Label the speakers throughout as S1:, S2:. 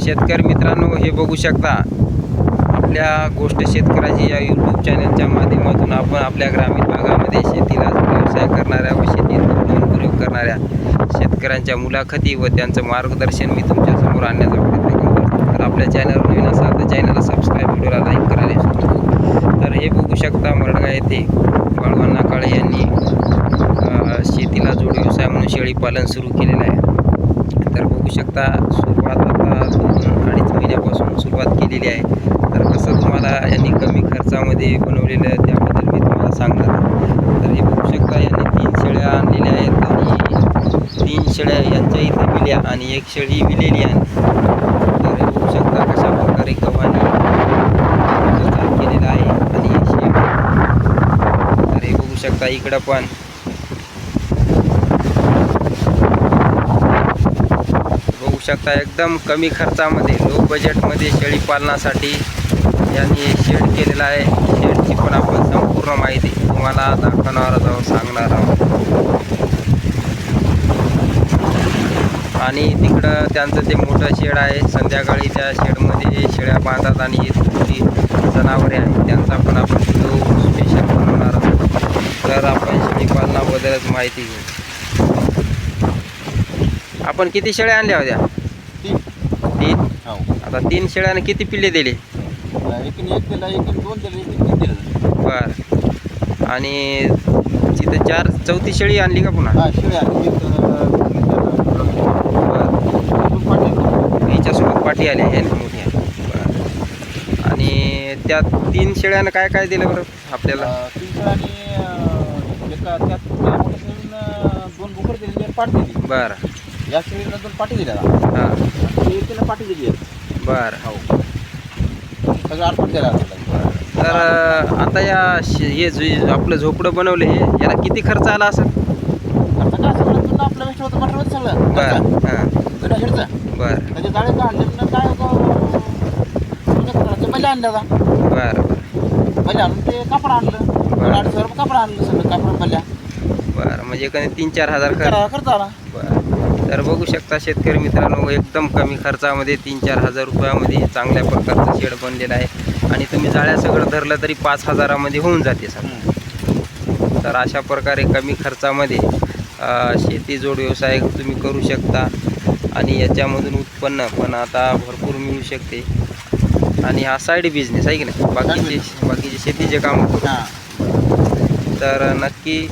S1: शेतकरी मित्रांनो हे बघू शकता. आपल्या गोष्ट शेतकऱ्याची या यूट्यूब चॅनलच्या माध्यमातून आपण आपल्या ग्रामीण भागामध्ये शेतीला व्यवसाय करणाऱ्या व शेतीत उपयोग करणाऱ्या शेतकऱ्यांच्या मुलाखती व त्यांचं मार्गदर्शन मी तुमच्यासमोर आणण्याचा प्रयत्न करतो. तर आपल्या चॅनलवर नवीन असाल तर चॅनलला सबस्क्राईब व्हिडिओला लाईक करायला विसरू तर हे बघू शकता मरडगा येथे बाळवांना काळे यांनी शेतीला जोड व्यवसाय म्हणून शेळीपालन सुरू केलेलं आहे. तर बघू शकता सुरुवात आता बनवलेली केलेली आहे. तर कसं तुम्हाला यांनी कमी खर्चामध्ये बनवलेलं आहे त्याबद्दल मी तुम्हाला सांगणार आहे. तर हे बघू शकता यांनी तीन शेळ्या आणलेल्या आहेत आणि तीन शेळ्या यांच्या इथे विल्या आणि एक शेळी विलेली आहे. तर हे बघू शकता कशा प्रकारे गव्हाने केलेला आहे आणि शेळी. तर हे बघू शकता इकडं पण बघू शकता. एकदम कमी खर्चामध्ये लो बजेटमध्ये शेळी पालनासाठी यांनी शेड केलेला आहे. शेडची पण आपण संपूर्ण माहिती तुम्हाला दाखवणार आहोत सांगणार आहोत. आणि तिकडं त्यांचं ते मोठं शेड आहे संध्याकाळी त्या शेडमध्ये शेळ्या बांधतात आणि जी जनावरे आहेत त्यांचा पण आपण व्हिडिओ स्पेशल बनवणार आहोत. तर आपण शेळी पालनाबद्दलच माहिती घेऊ. आपण किती शेळ्या आणल्या होत्या?
S2: तीन? हो.
S1: आता तीन शेळ्याने किती पिल्ले दिले?
S2: एकीने एक दिला एकीने दोन दिले एकीने तीन दिलं
S1: बर. आणि तिथं चार चौथी शेळी आणली का पुन्हा?
S2: हा शिळे आणि एक
S1: बर
S2: पाटील
S1: हिच्यासोबत पाठी आली आहे ना मोठी बर. आणि त्या तीन शेळ्यानं काय काय दिलं बरं आपल्याला?
S2: तीन शेळ्या आणि एका त्यात त्या मोठ्या शेळीनं दोन आणि दिली.
S1: बरं.
S2: या शेळीनं दोन पाठी दिल्या
S1: हां.
S2: पाठी दिली आहे.
S1: बरं.
S2: हो. सगळं आपल्याला.
S1: तर आता या शे- हे जे आपलं झोपडं बनवलं हे याला किती खर्च आला असेल?
S2: आता काय सगळं जुनं आपलं वेस्ट होतं मटेरियल सगळं.
S1: बरं हां.
S2: जुन्या शेडचं
S1: बरं.
S2: त्याचे जाळे काढले ना काय होतं? जुन्या कपड्याचं पहिले आणलं
S1: बरं
S2: पहिले आणून ते कापड आणलं. रुपये कापड आणलं सगळं कापड
S1: बरं म्हणजे कधी तीन चार हजार खर्च.
S2: करा खर्च आला.
S1: बरं. तर बघू शकता शेतकरी मित्रांनो एकदम कमी खर्चामध्ये तीन चार हजार रुपयामध्ये चांगल्या प्रकारचं शेड बनलेलं आहे. आणि तुम्ही जाळ्या सगळं धरलं तरी पाच हजारामध्ये होऊन जाते सर तर अशा प्रकारे कमी खर्चामध्ये शेती जोड व्यवसाय तुम्ही करू शकता. आणि याच्यामधून उत्पन्न पण आता भरपूर मिळू शकते. आणि हा साईड बिझनेस आहे की नाही? बाकीचे बाकीचे शेतीचे काम तर नक्की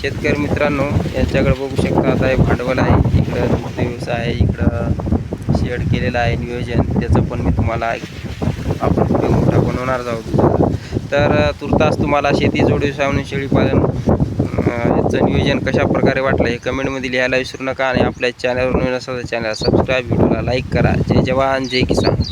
S1: शेतकरी मित्रांनो यांच्याकडे बघू शकता आता हे भांडवल आहे. इकडं दुग्ध व्यवसाय आहे इकडं शेड केलेलं आहे नियोजन. त्याचं पण मी तुम्हाला आपण पुढे मोठा बनवणार आहोत. तर तुर्तास तुम्हाला शेती जोड व्यवसाय म्हणून शेळीपालन याचं नियोजन कशा प्रकारे वाटलं हे कमेंटमध्ये लिहायला विसरू नका आणि आपल्या चॅनलवर नवीन असेल तर चॅनल सबस्क्राईब व्हिडिओला लाईक करा. जय जवान जय किसान.